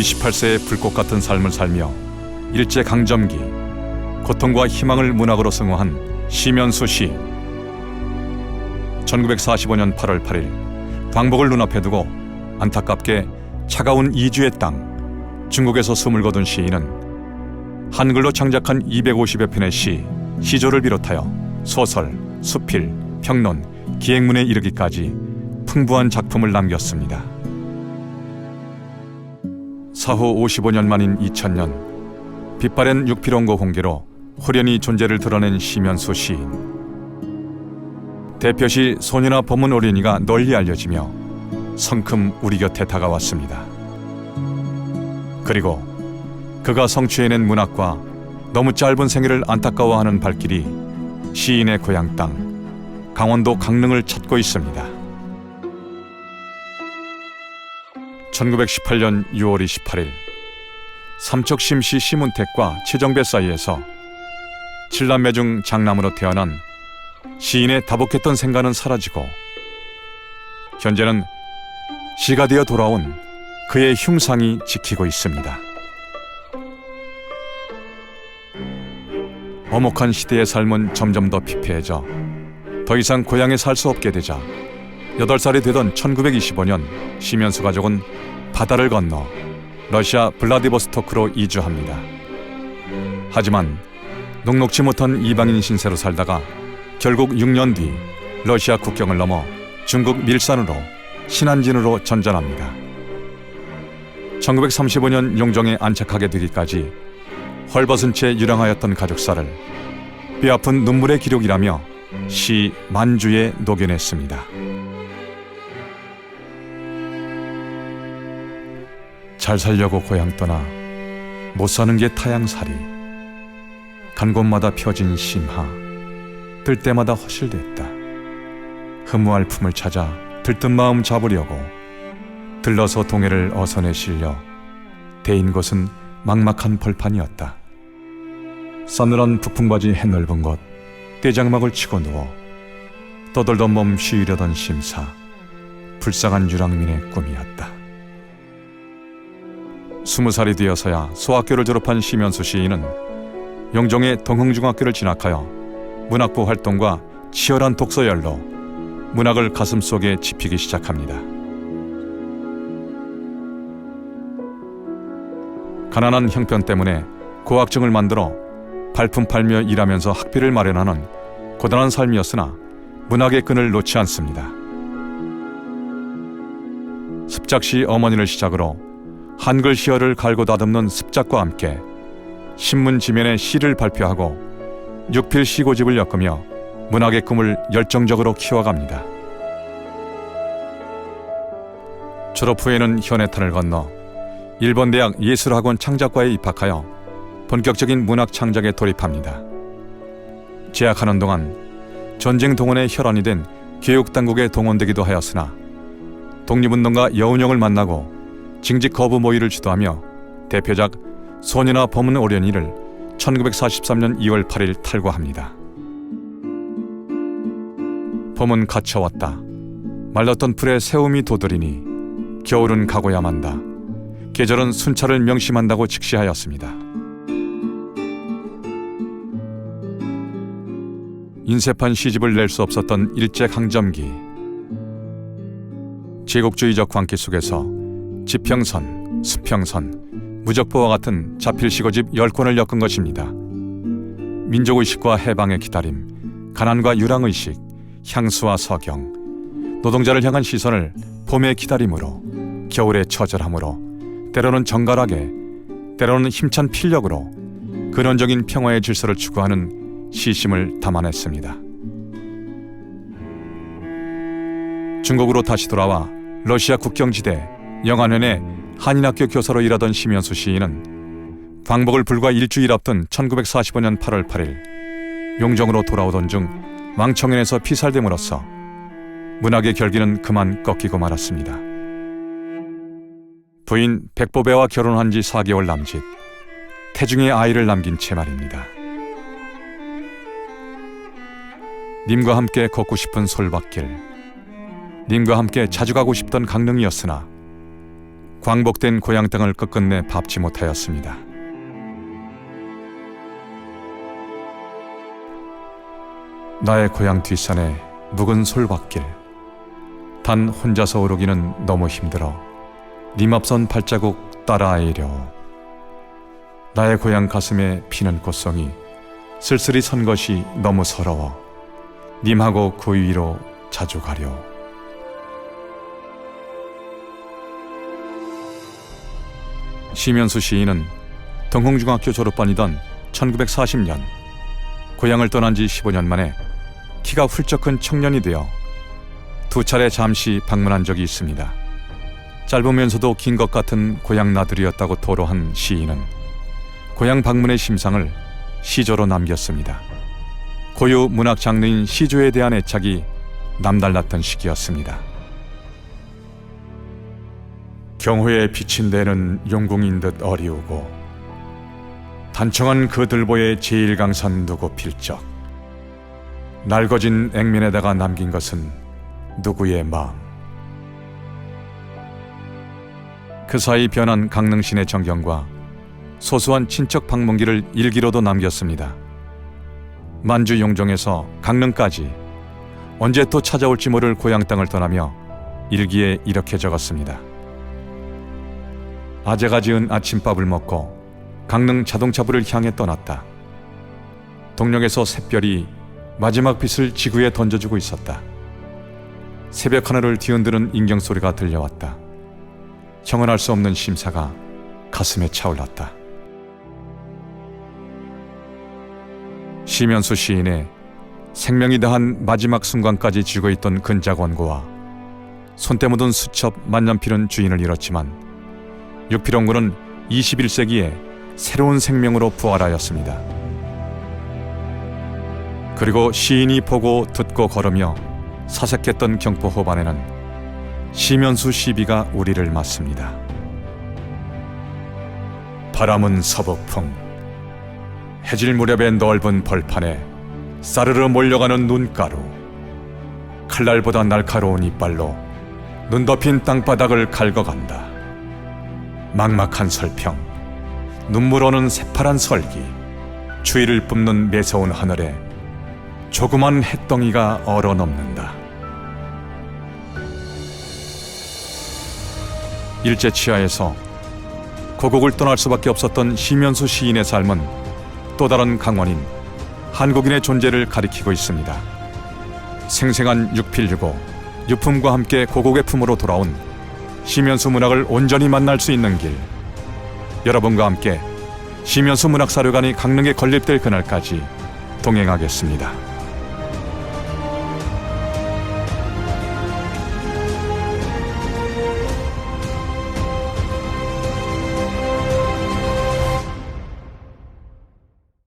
28세의 불꽃 같은 삶을 살며 일제 강점기 고통과 희망을 문학으로 승화한 시면수 시 1945년 8월 8일 광복을 눈앞에 두고 안타깝게 차가운 이주의 땅 중국에서 숨을 거둔 시인은 한글로 창작한 250여 편의 시, 시조를 비롯하여 소설, 수필, 평론, 기행문에 이르기까지 풍부한 작품을 남겼습니다. 사후 55년 만인 2000년 빛바랜 육필원고 홍계로 호련히 존재를 드러낸 시면수 시인 대표시 소녀나 범은 오련이가 널리 알려지며 성큼 우리 곁에 다가왔습니다. 그리고 그가 성취해낸 문학과 너무 짧은 생애를 안타까워하는 발길이 시인의 고향 땅 강원도 강릉을 찾고 있습니다. 1918년 6월 28일 삼척심시 시문택과 최정배 사이에서 칠남매 중 장남으로 태어난 시인의 다복했던 생각은 사라지고 현재는 시가 되어 돌아온 그의 흉상이 지키고 있습니다. 어목한 시대의 삶은 점점 더 피폐해져 더 이상 고향에 살 수 없게 되자 8살이 되던 1925년 시면수 가족은 바다를 건너 러시아 블라디보스토크로 이주합니다. 하지만 녹록지 못한 이방인 신세로 살다가 결국 6년 뒤 러시아 국경을 넘어 중국 밀산으로 신안진으로 전전합니다. 1935년 용정에 안착하게 되기까지 헐벗은 채 유랑하였던 가족사를 뼈아픈 눈물의 기록이라며 시 만주에 녹여냈습니다. 잘 살려고 고향 떠나 못 사는 게 타양살이. 간 곳마다 펴진 심하. 들 때마다 허실됐다. 흐무할 품을 찾아 들뜬 마음 잡으려고 들러서 동해를 어선에 실려 대인 곳은 막막한 벌판이었다. 싸늘한 부풍바지 해넓은 곳 떼장막을 치고 누워 떠돌던 몸 쉬으려던 심사 불쌍한 유랑민의 꿈이었다 스무 살이 되어서야 소학교를 졸업한 심현수 시인은 영종의 동흥중학교를 진학하여 문학부 활동과 치열한 독서열로 문학을 가슴속에 집히기 시작합니다. 가난한 형편 때문에 고학증을 만들어 발품 팔며 일하면서 학비를 마련하는 고단한 삶이었으나 문학의 끈을 놓지 않습니다. 습작시 어머니를 시작으로 한글 시어를 갈고 다듬는 습작과 함께 신문 지면에 시를 발표하고 육필 시고집을 엮으며 문학의 꿈을 열정적으로 키워갑니다. 졸업 후에는 현해탄을 건너 일본 대학 예술학원 창작과에 입학하여 본격적인 문학 창작에 돌입합니다. 재학하는 동안 전쟁 동원의 혈안이 된 교육 당국에 동원되기도 하였으나 독립운동가 여운형을 만나고 징직 거부 모의를 주도하며 대표작 소녀나 범은 오련이를 1943년 2월 8일 탈고합니다. 봄은 갇혀왔다. 말랐던 풀에 새움이 도드리니 겨울은 가고야 만다. 계절은 순찰을 명심한다고 직시하였습니다. 인쇄판 시집을 낼 수 없었던 일제 강점기. 제국주의적 광기 속에서 지평선, 수평선, 무적보와 같은 자필 시고집 10권을 엮은 것입니다. 민족의식과 해방의 기다림, 가난과 유랑의식, 향수와 서경, 노동자를 향한 시선을 봄의 기다림으로, 겨울의 처절함으로, 때로는 정갈하게, 때로는 힘찬 필력으로 근원적인 평화의 질서를 추구하는 시심을 담아냈습니다. 중국으로 다시 돌아와 러시아 국경지대 영안현의 한인학교 교사로 일하던 심연수 시인은 광복을 불과 일주일 앞둔 1945년 8월 8일 용정으로 돌아오던 중 왕청현에서 피살됨으로써 문학의 결기는 그만 꺾이고 말았습니다. 부인 백보배와 결혼한 지 4개월 남짓 태중의 아이를 남긴 채 말입니다. 님과 함께 걷고 싶은 솔밭길 님과 함께 자주 가고 싶던 강릉이었으나 광복된 고향 땅을 끝끝내 밟지 못하였습니다. 나의 고향 뒷산에 묵은 솔밭길 단 혼자서 오르기는 너무 힘들어 님 앞선 발자국 따라아이려 나의 고향 가슴에 피는 꽃송이 쓸쓸히 선 것이 너무 서러워 님하고 그 위로 자주 가려 시면수 시인은 동홍중학교 졸업반이던 1940년 고향을 떠난 지 15년 만에 키가 훌쩍 큰 청년이 되어 두 차례 잠시 방문한 적이 있습니다. 짧으면서도 긴 것 같은 고향 나들이였다고 토로한 시인은 고향 방문의 심상을 시조로 남겼습니다. 고유 문학 장르인 시조에 대한 애착이 남달랐던 시기였습니다. 경호에 비친 데는 용궁인 듯 어리우고 단청한 그 들보에 제일강산 두고 필적 낡아진 액면에다가 남긴 것은 누구의 마음 그 사이 변한 강릉신의 정경과 소소한 친척 방문기를 일기로도 남겼습니다. 만주 용종에서 강릉까지 언제 또 찾아올지 모를 고향 땅을 떠나며 일기에 이렇게 적었습니다. 아재가 지은 아침밥을 먹고 강릉 자동차부를 향해 떠났다. 동력에서 샛별이 마지막 빛을 지구에 던져주고 있었다. 새벽 하늘을 뒤흔드는 인경 소리가 들려왔다. 형언할 수 없는 심사가 가슴에 차올랐다. 시면수 시인의 생명이 다한 마지막 순간까지 쥐고 있던 근작 원고와 손때 묻은 수첩 만년필은 주인을 잃었지만 육필원고는 21세기에 새로운 생명으로 부활하였습니다. 그리고 시인이 보고 듣고 걸으며 사색했던 경포 호반에는 시면수 시비가 우리를 맞습니다. 바람은 서북풍 해질 무렵의 넓은 벌판에 싸르르 몰려가는 눈가루 칼날보다 날카로운 이빨로 눈 덮인 땅바닥을 갉아간다. 막막한 설평 눈물 오는 새파란 설기 추위를 뿜는 매서운 하늘에 조그만 햇덩이가 얼어넘는다. 일제 치하에서 고국을 떠날 수밖에 없었던 시면수 시인의 삶은 또 다른 강원인 한국인의 존재를 가리키고 있습니다. 생생한 육필 유고 유품과 함께 고국의 품으로 돌아온 시면수 문학을 온전히 만날 수 있는 길. 여러분과 함께 시면수 문학 사료관이 강릉에 건립될 그날까지 동행하겠습니다.